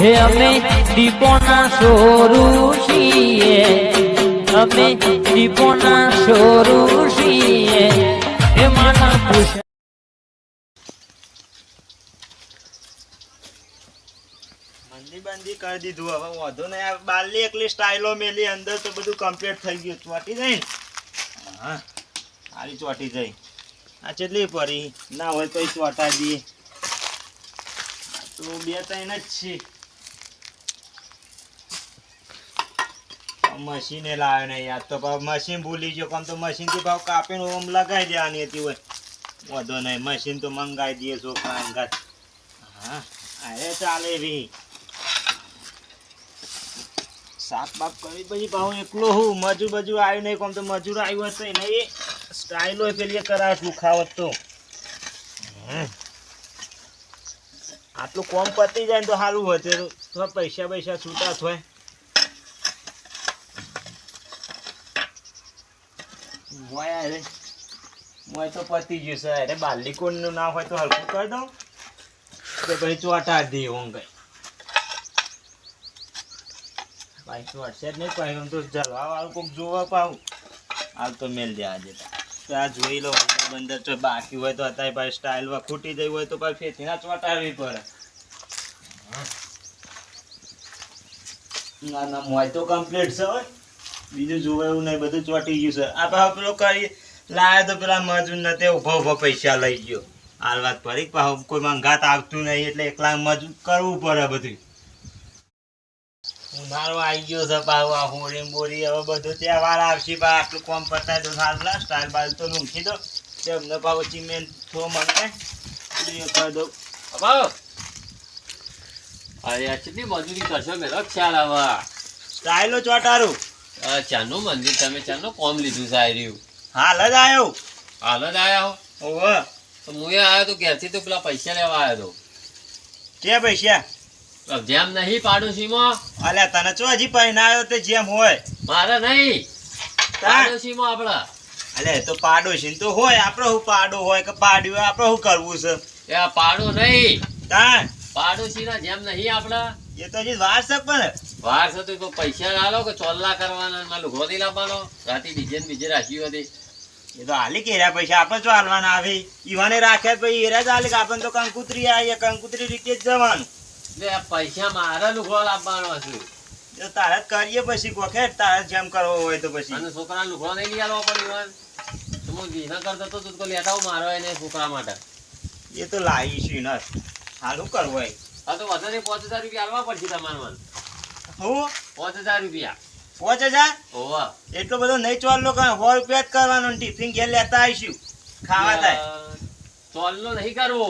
હે અમે દીપોના સોરું છીએ અમે દીપોના સોરું છીએ હે માના હવે વાંધો નહીં. આ બારની એકલી સ્ટાઇલો મેલી. અંદર તો બધું કમ્પ્લીટ થઈ ગયું. ચોટી ને? હા. સારી ચોટી જાય આ કેટલી પડી? ના હોય તો ચોટા દઈએ. તો બે ત્રણ જ છે. મશીને લાવે ને યાર. તો ભાવ મશીન ભૂલી ગયો. કોમ તો મશીનથી ભાવ કાપીને ઓમ લગાવી દેવાની હતી હોય. વધો નહીં. મશીન તો મંગાવી દઈએ છોકરા અંગાત. હા અરે ચાલે ભી સાફ બાફ કરી પછી ભાવ એકલો હું? મજૂર બજૂર આવ્યું નહીં. કોમ તો મજૂર આવ્યું હશે નહીં. એ સ્ટાઇલો પેલી કરાવત દુખાવત તો. આટલું કોમ પતી જાય ને તો સારું હોય. તો પૈસા પૈસા છૂટા થાય. મોય અરે મોય તો પતી ગયું છે. અરે બાલી કોણનું ના હોય તો હલકું કરી દઉં. તો પછી ચોટા દે હું કઈ. ભાઈ ચોટશે જ નહીં ભાઈ આમ તો જલવા વાળું કોઈક જોવા પાઉં હાલ તો મેલ દે આજે. તો. આ જોઈ લો બંદર તો બાકી હોય તો અત્યારે ભાઈ સ્ટાઇલમાં ખૂટી ગઈ હોય તો ભાઈ ફેતીના ચોટાડવી પડે. ના ના મોય તો કમ્પ્લીટ છે હોય બીજું જોવે એવું નહીં બધું ચોટી ગયું છે. આ પાછો પેલો કરી લાયા તો પેલા મજૂર ને તે ઊભો ઊભો પૈસા લઈ ગયો. હાલ વાત પડી પાછો કોઈ માંગાત આવતું નહીં એટલે એકલા મજૂર કરવું પડે બધું. ઉનાળો આવી ગયો છે પાછું આ હોળી બોળી હવે બધું તહેવાર આવશે પા આટલું કોમ પતાય તો સારું ના સ્ટાઇલ બાજુ તો લૂંખી દો. તેમને પાછું ચીમેન્ટ થો મને કરી દઉં. અરે આ કેટલી મજૂરી કરશો? મેરો ખ્યાલ આવે સ્ટાઇલો ચોટારું. ચાનું મંદિર તમે ચાનું કોમ લીધું છે આ રહ્યું હાલ જ આવ્યો હાલ જ આયા હો. ઓવે તો હું આવ્યો તો ઘેરથી તો પેલા પૈસા લેવા આવ્યો કે પૈસા? તો જેમ નહીં પાડોશીમાં. અલ્યા તને ચો હજી પહેનાયો તે જેમ હોય? મારે નહીં. પાડોશીમાં આપડા અલે તો પાડોશી તો હોય આપણે હું પાડો હોય કે પાડ્યું આપણે શું કરવું છે? એ પાડો નહીં. તાણ. પાડોશીના જેમ નહીં આપડા એ તો હજી વાર છે પણ. વાર થતું તો પૈસા લાલો કે ચોલ્લા કરવાના મારે લુગડો નહીં લાવવાનો? રાતે બીજે ને બીજે રાખ્યું હતી. એ તો હાલી કે એરા પૈસા આપણે જો હાલવાના આવે ઈવાને રાખ્યા પછી એરા જ હાલી કે આપણને તો કંકુતરી આવીએ કંકુતરી રીતે જ જવાનું. એટલે પૈસા મારા લુઘો લાવવાનો હશે જો તારે જ કરીએ પછી કોખે તારે જેમ કરવો હોય તો પછી. અને છોકરા લુઘો નહીં લઈ આવવા પડે ઈવાન. તો હું વિના કરતો તો તું લેતા હું મારો એને છોકરા માટે. એ તો લાવીશું ને હાલું કરવું હોય. હા તો વધારે પાંચ હજાર રૂપિયા આલવા પડશે તમારે હું? પાંચ હજાર રૂપિયા. પાંચ હજાર? ઓવા એટલો બધો નહીં ચોલનો કાંઈ સો રૂપિયા જ કરવાનો ટિફિન ઘેર લેતા આવીશું. ખાવા થાય. ચોલનો નહીં કરવો.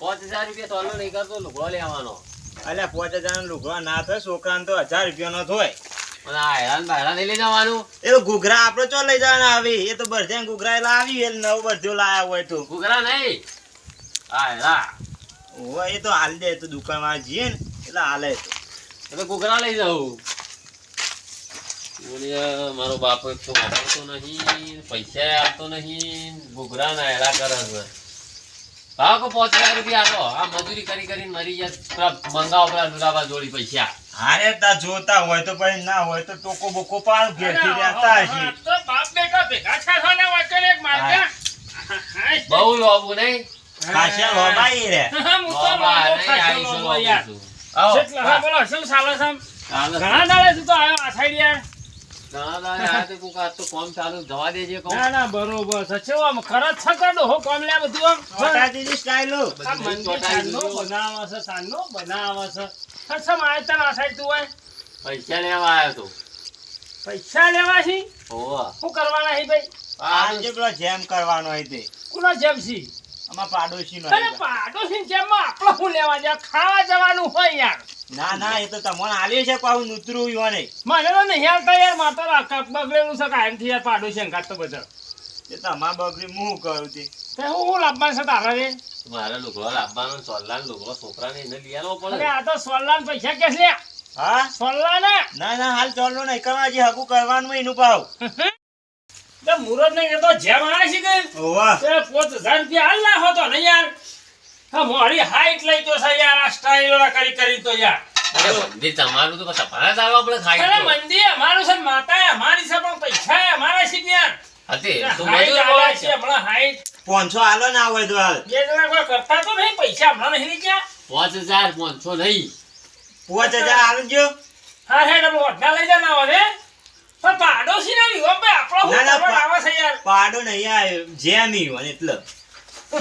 પાંચ હજાર રૂપિયા ચોલનો નહીં કરતો લુગડો લેવાનો એટલે પાંચ હજાર લુગડો ના થાય છોકરાને તો હજાર રૂપિયાનો થાય હેરાન બહેરાન લઈ જવાનું. એ તો ઘૂઘરા આપણે ચો લઈ જવાના આવી એ તો બધે ઘૂઘરા લાવી એ નવ બધો લાયા હોય તો. ઘૂઘરા નહીં. હા એ તો હાલ દે તો દુકાનમાં જઈએ ને એટલે હાલે તો. હવે કુકરા લઈ જાઉં મારો બાપ એક તો વાપરતો નહીં પૈસા આપતો નહીં ઘૂઘરા ના હેરા કરે છે. ભાવ કો પાંચ હજાર રૂપિયા આપો? આ મજૂરી કરી કરીને મરી જાય મંગાવો પેલા ડુરાબા જોડી પૈસા. હારે તા જોતા હોય તો પછી ના હોય તો ટોકો બોકો પાડ ઘેરથી રહેતા હશે. તો બાપ બેટા ભેગા થશો ને વચન એક માર્યા. બહુ લોબુ નહીં? ખાસ્યા લોબાઈ રે. હું તો લોબા લોબો યાર. છું. કેટલા બોલો શું ચાલે છે? ઘણા દાડે તું તો આવ્યો આ યાર. છે છે છે. છે પૈસા લેવા આવ્યો તો. પૈસા લેવા છે. શું કરવાના છે ભાઈ? આ જેમ કરવાનો તે. કોનો જેમ છે આમાં પાડોશી નો અરે પાડોશી જેમ આપણે શું લેવા જાય ખાવા જવાનું હોય યાર. ના ના એ તો તમને આલે છે પાછું નૂતરું યોને મને તો નહીં આવતા યાર મારે તો કપ બગડેલું છે કાયમથી યાર પાડોશી અંગાત તો બધા. એ તમા બગડી હું કરું તે? તે હું લાભમાં છે તારા રે? મારા લુગડો લાવવાનો સોલ્લાન લુગડો છોકરાને એને લઈ આવવો અરે પડે આ તો સોલ્લાન પૈસા કે લે હા? સોલ્લા ના ના હાલ ચાલો નહીં કરવા જે હકુ કરવાનું એનું ભાવ તે મુરત ને તો જેમ આવે છે કે ઓવા તે પોત હજાર રૂપિયા હાલ તો ને યાર. હા મોરી હાઈટ લઈ તો છે યાર આ સ્ટાઈલોના કરી કરી તો યાર. અરે મંદિર તમારું તો તમારા જ આવો આપણે ખાઈ અરે મંદિર અમારું છે માતા એ અમારી છે પણ પૈસા એ અમારા છે ત્યાં હતી, તું મજૂર આલ્યા છે. હમણાં હાઈટ પાંચસો આલો ના હોય તો હાલ. બે જણા કોઈ કરતા તો નહીં પૈસા હમણાં નહીં નીકળ્યા. પાંચ હજાર પાંચસો નહીં. પાંચ હજાર આવજો હા હે તમે ઓઢા લઈ જના હોય ને પણ પાડોશી ના લીધો બે આપણો ના, ના, હું છે યાર. પાડો નહીં આવ્યો. જેમ ઈ એટલે.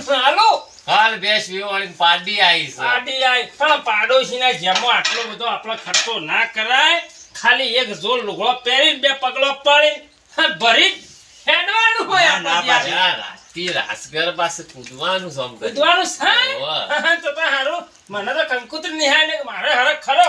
હાલો. હાલ બેસ વીવો પાડી આવી છે. આડી આય પણ પાડોશીના જેમમાં આટલો બધો આપણો ખર્ચો ના કરાય. ખાલી એક જોર લુગડો પહેરીને બે પગલો પાડીને હા, ભરી હેડવાનું હોય ના, ના, રાસગર પાસે કૂદવાનું કરી. કૂદવાનું છે? તો તો હારું. મને તો કંકુતરી નિહાય ને મારે હરે ખરો.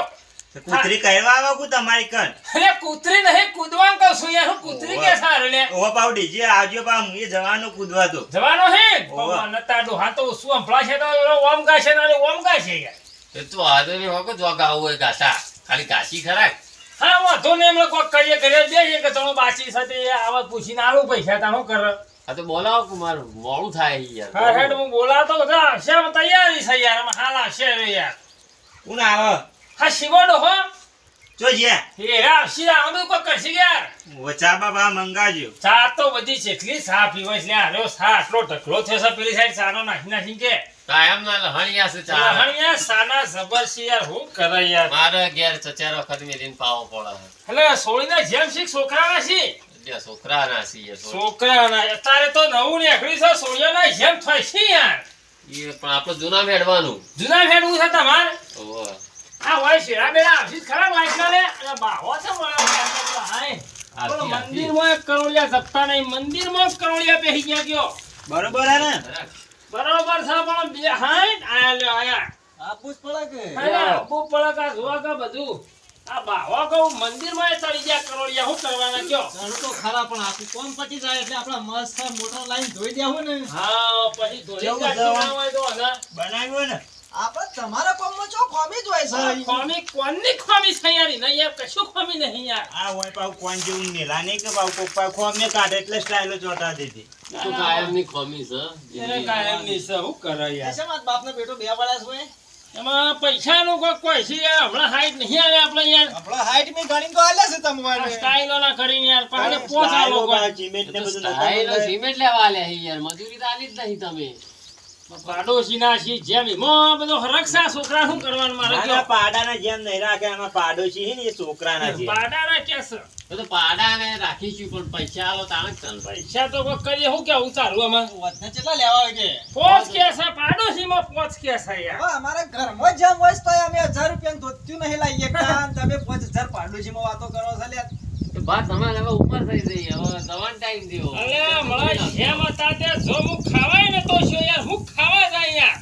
કૂતરી કહેવા આવો કુ તમારી કન અરે કૂતરી નહીં કૂદવાનું કહું છું યાર હું કૂતરી કે સાર લે? ઓવા પાવ ડીજે આવજો પા હું એ જવાનો કૂદવા દો જવાનો હે? હોવે. નતા દો હા તો શું સંભળાશે તો ઓમ ઓમ છે ને ઓમ ગાશે યાર એ તો આદમી હોકો જો ગાવું હોય ગાતા. ખાલી ગાશી ખરા. હા વાંધો ને એમને કોક કરીએ કરીએ બે કે તમે બાચી સાથે આવા પૂછીને આલો પૈસા તા શું કરે? આ તો બોલાવો કુમાર મોડું થાય યાર. હા હેડ હું બોલાતો હતા આવશે તૈયારી છે યાર અમે હાલ આવશે યાર. કોણ આવો. હા શિવડો હો. જો જ્યાં. એ આવશે આવું કોઈ કરશે યાર વચા બાબા મંગાજો. ચા તો બધી ચેટલી સા પીવાય છે. લે સા આટલો ઢકલો થયો છે પેલી સાઈડ સાનો નાખી નાખી કે. કાયમ ના લહણિયા છે ચા. લહણિયા સાના જબર છે યાર હું કરે યાર. મારે ઘેર ચચાર વખત મેલીને પાવો પડે એટલે સોળીના જેમ શીખ છોકરાના છે એટલે છોકરા ના છીએ છોકરાના અત્યારે તો નવું નીકળી છે સોળિયાના જેમ થાય છે યાર. એ પણ આપણે જૂના મેળવાનું. જૂના ફેરવું છે તમારે? ઓહો. આ હોય શેરા બેરા ખરા લે. અને છે આરતી. મંદિરમાં એક કરોળિયા નહીં મંદિરમાં કરોડિયા બેસી ગયા ગયો બરોબર હે ને? બરોબર છે પણ બે હાય આયા લ્યો આયા. આપવું જ પડે કે? આપવું પડે કે આ જોવા કા બધું? આ બાવા કહું મંદિરમાં ચડી ગયા કરોડિયા શું કરવાના કયો? ચાલો તો ખરા પણ આખું કોમ પતી જાય એટલે આપણા મસ્ત મોટર લાઈન ધોઈ દેવું ને. હા પછી ધોઈ? હોય તો બનાવ્યું બનાવ્યો ને? આપણે તમારા કોમમાં જો ખોમી જ હોય આ ખોમી કોની ખોમી છે યાર? નહીં યાર કશું ખોમી નહીં યાર. આ હોય પાવ કોણ જેવું નેલા નહીં કે પાવ કોપા ખોમે કાઢે એટલે સ્ટાઈલો ચોટા દીધી તો કાયમની ખોમી છે એને. કાયમની છે હું કરે યાર? શેમાં બાપનો બેટો બે વાળા છે એમાં પૈસા નું કોઈ કોઈ છે યાર? હમણાં હાઈટ નહીં આવે આપણે યાર. આપણે હાઈટ મી ગણી તો આલે છે તમારે. સ્ટાઇલ સ્ટાઈલો ના કરીને યાર પાછળ પોસા સ્ટાઈલો કોઈ. સિમેન્ટ ને બધું નતા સિમેન્ટ લેવા આલે યાર મજૂરી તો આલી જ નહીં તમે. પાડોશીના છીએ જેમ એમાં બધો રક્ષા છોકરા શું કરવાનું મારે ના, કયો? ના, પાડાના જેમ નહીં રાખે આમાં પાડોશી ને એ છોકરાના છે પાડાના કે છે? તો પાડાને રાખીશું પણ પૈસા આલો તાણે જ પૈસા તો કરીએ શું કેવું તારું આમાં? વધને કેટલા લેવા હોય કે? પોચ કે છે? પાડોશીમાં પોચ કે છે યાર અમારા ઘરમાં જેમ હોય તો અમે હજાર રૂપિયા ધોત્યું નહીં લાવીએ. તમે પાંચ હજાર પાડોશીમાં વાતો કરો છો? બા તમારે હવે ઉંમર થઈ ગઈ. હવે દવાનો ટાઈમ થયો. અલે હમણાં જેમ હતા તે જો હું ખાવાય ને તો શું યાર? હું ખાવા જાય યાર?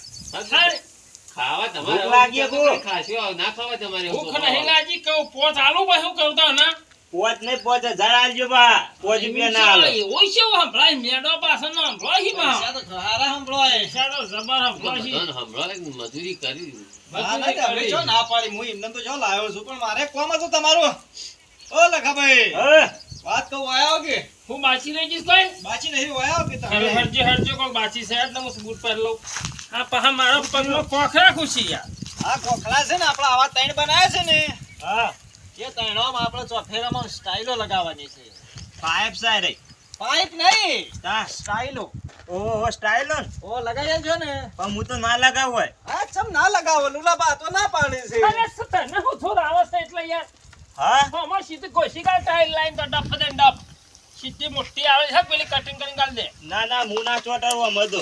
ખાવા તમારે લાગી હવે ખાશો ના ખાવા તમારે ભૂખ નહીં લાગી કહું પોચ આલુ ભાઈ શું કરતા ના? પોચ નહીં પોચ હજાર આલજો બા. પોચ રૂપિયા ના આલો. ઓય છે સંભળાય મેડો પાછળ નો સંભળાય બા. તો ખરા સંભળાય. પૈસા જબર સંભળાય છે. બધાને સંભળાવે મજૂરી કરી. હા, ના, તમે જો ના પાડી હું એમને તો જો લાવ્યો છું પણ મારે કોમ હતું તમારું. ઓ લખાભાઈ વાત કહું આવ્યો કે? હું બાચી લઈ જઈશ કોઈ બાચી નહીં આવ્યો કે તમે? હરજો હરજો કોઈ બાચી છે એટલે હું સબૂત પહેર લઉં. આ પાછા મારો પગનો કોખરા ખુશી યાર. આ કોખરા છે ને આપણા આવા તૈણ બનાવ્યા છે ને હા. એ તૈણોમાં આપણે ચોફેરામાં સ્ટાઇલો લગાવવાની છે. પાઇપ સારી રે પાઇપ નહીં તા સ્ટાઇલો. ઓહો સ્ટાઇલો ઓ લગાવી છો ને. પણ હું તો ના લગાવું હોય. આ ચમ ના લગાવો લુલાબા તો ના પાડે છે. અરે સતને હું થોડા આવશે એટલે યાર? હા? અમાર સીધી કોશિકા ટાઈલ લાઈન તો ડફ દે ડફ. સીધી મોટી આવે છે પેલી કટિંગ કરીને ગાલ દે. ના ના હું ના ચોટાડવા મધો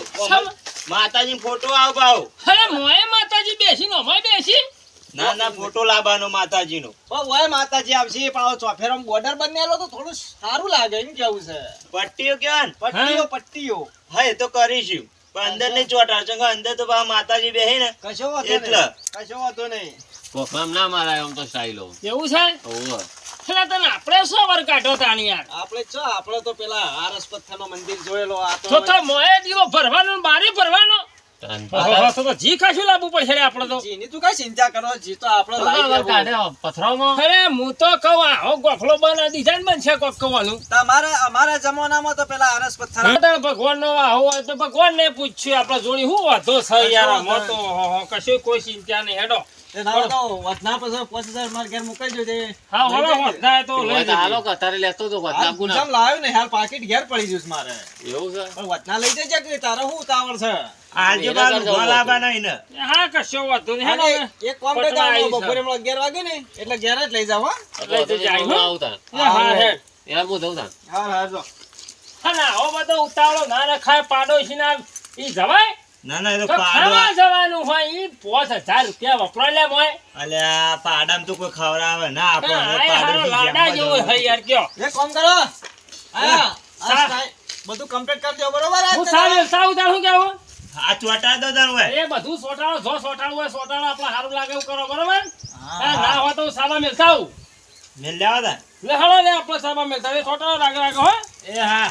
માતાજી ફોટો આવ બાવ. અરે મોય માતાજી બેસી નો મોય બેસી ના ના ફોટો લાવવાનો માતાજી નો ઓય માતાજી આવશે પણ આવો ચોફેરામાં બોર્ડર બનેલો તો થોડું સારું લાગે એમ કેવું છે? પટ્ટીઓ કેવા ને. પટ્ટીઓ પટ્ટીઓ. હા એ તો કરીશું. પણ અંદર નહીં ચોટાડશો અંદર તો બા માતાજી બેહે ને. કશો વાંધો એટલે. કશો વાંધો નહીં. કોફરામ ના મારાય આમ તો સ્ટાઈલો એવું છે? ઓહો એટલે તને આપણે શું વર કાઢો તાણી યાર? આપણે ચો આપણે તો પેલા આરસ પથ્થરનો મંદિર જોયેલો આ તો તો તો દીવો ભરવાનો બારે ભરવાનો? તો તો જી ખાશું લાવવું પડશે આપણે તો. જીની તું કઈ ચિંતા કરો જી તો આપણે લાવી બરાબર દેવું. કાઢે પથરામાં અરે હું તો કહું આવો ગોખલો બના ડિઝાઇન બનશે કોક કહેવાનું તમારા અમારા જમાનામાં તો પેલા આરસ પથ્થર ભગવાન નો આવો હોય તો ભગવાન ને પૂછ્યું આપડે જોડી શું વાંધો છે યાર તો કશું કોઈ ચિંતા નહીં હેડો. એટલે ઘેર જ લઈ જાવ હા. લઈ જજો આઈ, હો. આવતા. હા, હા, હેડ. યાર હું જઉં તાન. હા હા જો હા ના આવો બધો ઉતાવળો ના રખાય પાડોશી ના ઈ જવાય? ના ના જવાનું હોય પાંચ હજાર રૂપિયા વપરાય લે મોય. અલ્યા પાડામાં તો કોઈ ખવડાવે ના આપો હા, આ લાડા જેવો હે યાર કયો. એક કામ કરો. આ બધું કમ્પ્લીટ કરી દો બરોબર? હું સાવ સાવ ઉતાર શું કેવું આ ચોટા દો હોય એ બધું સોટાળો જો સોટાળો હોય સોટાળો આપણા સારું લાગે એવું કરો બરોબર? ના હોય તો સાબા મેલતાવ મેલ લેવા લે હળો લે આપણે સાબા મેલતા એ સોટાળો લાગે લાગે હો. એ હા.